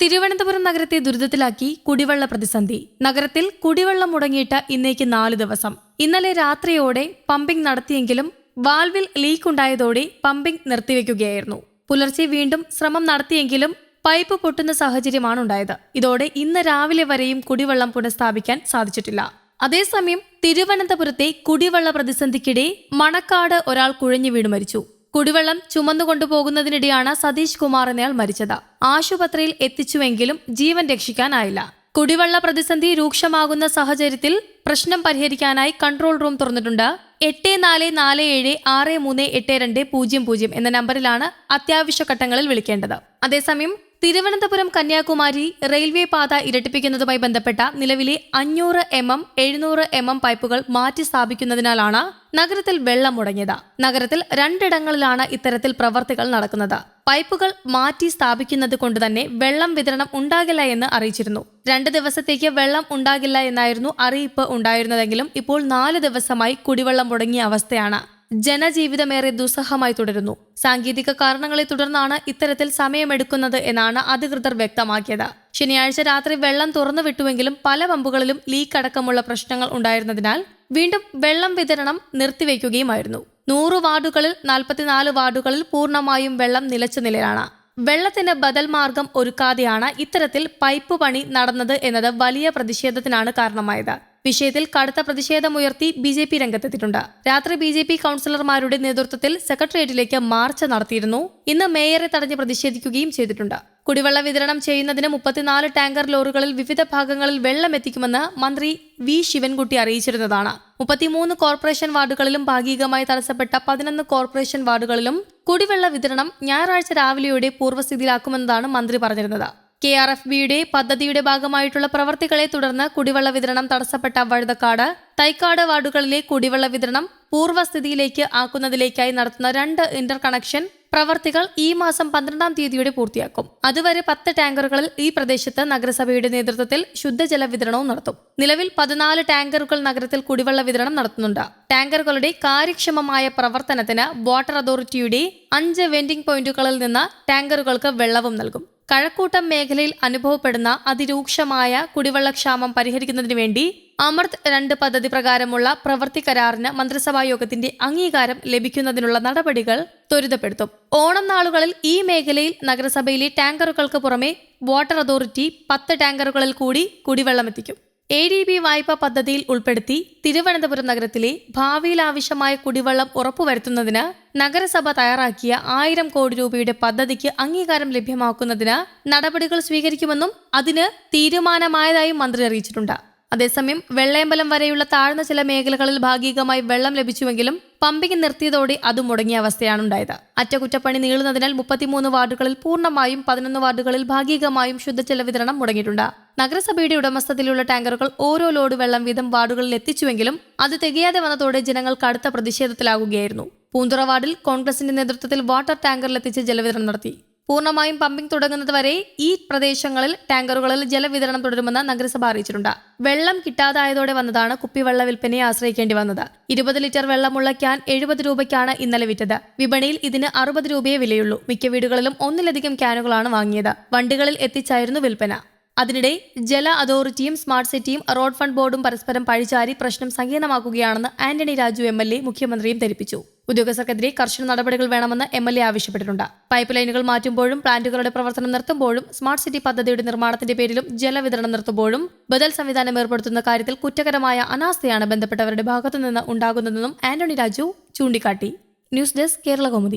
തിരുവനന്തപുരം നഗരത്തെ ദുരിതത്തിലാക്കി കുടിവെള്ള പ്രതിസന്ധി. നഗരത്തിൽ കുടിവെള്ളം മുടങ്ങിയിട്ട് ഇന്നേക്ക് നാല് ദിവസം. ഇന്നലെ രാത്രിയോടെ പമ്പിംഗ് നടത്തിയെങ്കിലും വാൽവിൽ ലീക്ക് ഉണ്ടായതോടെ പമ്പിംഗ് നിർത്തിവെക്കുകയായിരുന്നു. പുലർച്ചെ വീണ്ടും ശ്രമം നടത്തിയെങ്കിലും പൈപ്പ് പൊട്ടുന്ന സാഹചര്യമാണ് ഉണ്ടായത് ഇതോടെ ഇന്ന് രാവിലെ വരെയും കുടിവെള്ളം പുനഃസ്ഥാപിക്കാൻ സാധിച്ചിട്ടില്ല. അതേസമയം തിരുവനന്തപുരത്തെ കുടിവെള്ള പ്രതിസന്ധിക്കിടെ മണക്കാട് ഒരാൾ കുഴഞ്ഞു വീണു മരിച്ചു. കുടിവെള്ളം ചുമന്നുകൊണ്ടുപോകുന്നതിനിടെയാണ് സതീഷ് കുമാർ എന്നയാൾ മരിച്ചത്. ആശുപത്രിയിൽ എത്തിച്ചുവെങ്കിലും ജീവൻ രക്ഷിക്കാനായില്ല. കുടിവെള്ള പ്രതിസന്ധി രൂക്ഷമാകുന്ന സാഹചര്യത്തിൽ പ്രശ്നം പരിഹരിക്കാനായി കൺട്രോൾ റൂം തുറന്നിട്ടുണ്ട്. എട്ട് നാല് നാല് ഏഴ് ആറ് മൂന്ന് എട്ട് രണ്ട് പൂജ്യം പൂജ്യം എന്ന നമ്പറിലാണ് അത്യാവശ്യ ഘട്ടങ്ങളിൽ വിളിക്കേണ്ടത്. അതേസമയം തിരുവനന്തപുരം കന്യാകുമാരി റെയിൽവേ പാത ഇരട്ടിപ്പിക്കുന്നതുമായി ബന്ധപ്പെട്ട നിലവിലെ അഞ്ഞൂറ് എം എം എഴുന്നൂറ് എം എം പൈപ്പുകൾ മാറ്റി സ്ഥാപിക്കുന്നതിനാലാണ് നഗരത്തിൽ വെള്ളം മുടങ്ങിയത്. നഗരത്തിൽ രണ്ടിടങ്ങളിലാണ് ഇത്തരത്തിൽ പ്രവർത്തികൾ നടക്കുന്നത്. പൈപ്പുകൾ മാറ്റി സ്ഥാപിക്കുന്നത് കൊണ്ട് തന്നെ വെള്ളം വിതരണം ഉണ്ടാകില്ല എന്ന് അറിയിച്ചിരുന്നു. രണ്ട് ദിവസത്തേക്ക് വെള്ളം ഉണ്ടാകില്ല എന്നായിരുന്നു അറിയിപ്പ് ഉണ്ടായിരുന്നതെങ്കിലും ഇപ്പോൾ നാല് ദിവസമായി കുടിവെള്ളം മുടങ്ങിയ അവസ്ഥയാണ്. ജനജീവിതമേറെ ദുസ്സഹമായി തുടരുന്നു. സാങ്കേതിക കാരണങ്ങളെ തുടർന്നാണ് ഇത്തരത്തിൽ സമയമെടുക്കുന്നത് എന്നാണ് അധികൃതർ വ്യക്തമാക്കിയത്. ശനിയാഴ്ച രാത്രി വെള്ളം തുറന്നു വിട്ടുവെങ്കിലും പല പമ്പുകളിലും ലീക്ക് അടക്കമുള്ള പ്രശ്നങ്ങൾ ഉണ്ടായിരുന്നതിനാൽ വീണ്ടും വെള്ളം വിതരണം നിർത്തിവെക്കുകയുമായിരുന്നു. നൂറ് വാർഡുകളിൽ നാൽപ്പത്തിനാല് വാർഡുകളിൽ പൂർണമായും വെള്ളം നിലച്ച നിലയിലാണ്. വെള്ളത്തിന് ബദൽ മാർഗം ഒരുക്കാതെയാണ് ഇത്തരത്തിൽ പൈപ്പ് പണി നടന്നത് എന്നത് വലിയ പ്രതിഷേധത്തിനാണ് കാരണമായത്. വിഷയത്തിൽ കടുത്ത പ്രതിഷേധമുയർത്തി ബി ജെ പി രംഗത്തെത്തിയിട്ടുണ്ട്. രാത്രി ബി ജെ പി കൗൺസിലർമാരുടെ നേതൃത്വത്തിൽ സെക്രട്ടേറിയറ്റിലേക്ക് മാർച്ച് നടത്തിയിരുന്നു. ഇന്ന് മേയറെ തടഞ്ഞ് പ്രതിഷേധിക്കുകയും ചെയ്തിട്ടുണ്ട്. കുടിവെള്ള വിതരണം ചെയ്യുന്നതിന് മുപ്പത്തിനാല് ടാങ്കർ ലോറികളിൽ വിവിധ ഭാഗങ്ങളിൽ വെള്ളം എത്തിക്കുമെന്ന് മന്ത്രി വി ശിവൻകുട്ടി അറിയിച്ചിരുന്നതാണ്. മുപ്പത്തിമൂന്ന് കോർപ്പറേഷൻ വാർഡുകളിലും ഭാഗികമായി തടസ്സപ്പെട്ട പതിനൊന്ന് കോർപ്പറേഷൻ വാർഡുകളിലും കുടിവെള്ള വിതരണം ഞായറാഴ്ച രാവിലെയോടെ പൂർവസ്ഥിതിയിലാക്കുമെന്നതാണ് മന്ത്രി പറഞ്ഞിരുന്നത്. കെ ആർ എഫ് ബിയുടെ പദ്ധതിയുടെ ഭാഗമായിട്ടുള്ള പ്രവർത്തികളെ തുടർന്ന് കുടിവെള്ള വിതരണം തടസ്സപ്പെട്ട വഴുതക്കാട് തൈക്കാട് വാർഡുകളിലെ കുടിവെള്ള വിതരണം പൂർവസ്ഥിതിയിലേക്ക് ആക്കുന്നതിലേക്കായി നടത്തുന്ന രണ്ട് ഇന്റർ കണക്ഷൻ പ്രവർത്തികൾ ഈ മാസം പന്ത്രണ്ടാം തീയതിയോടെ പൂർത്തിയാക്കും. അതുവരെ പത്ത് ടാങ്കറുകളിൽ ഈ പ്രദേശത്ത് നഗരസഭയുടെ നേതൃത്വത്തിൽ ശുദ്ധജല വിതരണവും നടത്തും. നിലവിൽ പതിനാല് ടാങ്കറുകൾ നഗരത്തിൽ കുടിവെള്ള വിതരണം നടത്തുന്നുണ്ട്. ടാങ്കറുകളുടെ കാര്യക്ഷമമായ പ്രവർത്തനത്തിന് വാട്ടർ അതോറിറ്റിയുടെ അഞ്ച് വെൻഡിംഗ് പോയിന്റുകളിൽ നിന്ന് ടാങ്കറുകൾക്ക് വെള്ളവും നൽകും. കഴക്കൂട്ടം മേഖലയിൽ അനുഭവപ്പെടുന്ന അതിരൂക്ഷമായ കുടിവെള്ളക്ഷാമം പരിഹരിക്കുന്നതിന് വേണ്ടി അമൃത് രണ്ട് പദ്ധതി പ്രകാരമുള്ള പ്രവൃത്തി കരാറിന് മന്ത്രിസഭാ യോഗത്തിന്റെ അംഗീകാരം ലഭിക്കുന്നതിനുള്ള നടപടികൾ ത്വരിതപ്പെടുത്തും. ഓണം നാളുകളിൽ ഈ മേഖലയിൽ നഗരസഭയിലെ ടാങ്കറുകൾക്ക് പുറമെ വാട്ടർ അതോറിറ്റി പത്ത് ടാങ്കറുകളിൽ കൂടി കുടിവെള്ളം എത്തിക്കും. എ ഡി ബി വായ്പ പദ്ധതിയിൽ ഉൾപ്പെടുത്തി തിരുവനന്തപുരം നഗരത്തിലെ ഭാവിയിൽ ആവശ്യമായ കുടിവെള്ളം ഉറപ്പുവരുത്തുന്നതിന് നഗരസഭ തയ്യാറാക്കിയ ആയിരം കോടി രൂപയുടെ പദ്ധതിക്ക് അംഗീകാരം ലഭ്യമാക്കുന്നതിന് നടപടികൾ സ്വീകരിക്കുമെന്നും അതിന് തീരുമാനമായതായും മന്ത്രി അറിയിച്ചിട്ടുണ്ട്. അതേസമയം വെള്ളയമ്പലം വരെയുള്ള താഴ്ന്ന ചില മേഖലകളിൽ ഭാഗികമായി വെള്ളം ലഭിച്ചുവെങ്കിലും പമ്പിംഗ് നിർത്തിയതോടെ അത് മുടങ്ങിയ അവസ്ഥയാണ് ഉണ്ടായത്. അറ്റകുറ്റപ്പണി നീളുന്നതിനാൽ മുപ്പത്തിമൂന്ന് വാർഡുകളിൽ പൂർണമായും പതിനൊന്ന് വാർഡുകളിൽ ഭാഗികമായും ശുദ്ധജല വിതരണം മുടങ്ങിയിട്ടുണ്ട്. നഗരസഭയുടെ ഉടമസ്ഥതയിലുള്ള ടാങ്കറുകൾ ഓരോ ലോഡ് വെള്ളം വീതം വാർഡുകളിൽ എത്തിച്ചുവെങ്കിലും അത് തികയാതെ വന്നതോടെ ജനങ്ങൾ കടുത്ത പ്രതിഷേധത്തിലാകുകയായിരുന്നു. പൂന്തുറ വാർഡിൽ കോൺഗ്രസിന്റെ നേതൃത്വത്തിൽ വാട്ടർ ടാങ്കറിലെത്തിച്ച് ജലവിതരണം നടത്തി. പൂർണമായും പമ്പിംഗ് തുടങ്ങുന്നത് വരെ ഈ പ്രദേശങ്ങളിൽ ടാങ്കറുകളിൽ ജലവിതരണം തുടരുമെന്ന് നഗരസഭ അറിയിച്ചിട്ടുണ്ട്. വെള്ളം കിട്ടാതായതോടെ വന്നതാണ് കുപ്പിവെള്ള വിൽപ്പനയെ ആശ്രയിക്കേണ്ടി വന്നത്. ഇരുപത് ലിറ്റർ വെള്ളമുള്ള ക്യാൻ എഴുപത് രൂപയ്ക്കാണ് ഇന്നലെ വിറ്റത്. വിപണിയിൽ ഇതിന് അറുപത് രൂപയെ വിലയുള്ളൂ. മിക്ക വീടുകളിലും ഒന്നിലധികം ക്യാനുകളാണ് വാങ്ങിയത്. വണ്ടികളിൽ എത്തിച്ചായിരുന്നു വിൽപ്പന. അതിനിടെ ജല അതോറിറ്റിയും സ്മാർട്ട് സിറ്റിയും റോഡ് ഫണ്ട് ബോർഡും പരസ്പരം പഴിചാരി പ്രശ്നം സങ്കീർണമാക്കുകയാണെന്ന് ആന്റണി രാജു എം മുഖ്യമന്ത്രിയും ധരിപ്പിച്ചു. ഉദ്യോഗസ്ഥർക്കെതിരെ കർശന നടപടികൾ വേണമെന്ന് എം എൽ എ ആവശ്യപ്പെട്ടിട്ടുണ്ട്. പൈപ്പ് ലൈനുകൾ മാറ്റുമ്പോഴും പ്ലാന്റുകളുടെ പ്രവർത്തനം നിർത്തുമ്പോഴും സ്മാർട്ട് സിറ്റി പദ്ധതിയുടെ നിർമ്മാണത്തിന്റെ പേരിലും ജലവിതരണം നിർത്തുമ്പോഴും ബദൽ സംവിധാനം ഏർപ്പെടുത്തുന്ന കാര്യത്തിൽ കുറ്റകരമായ അനാസ്ഥയാണ് ബന്ധപ്പെട്ടവരുടെ ഭാഗത്തുനിന്ന് ഉണ്ടാകുന്നതെന്നും ആന്റണി രാജു ചൂണ്ടിക്കാട്ടി. News desk Kerala Kaumudi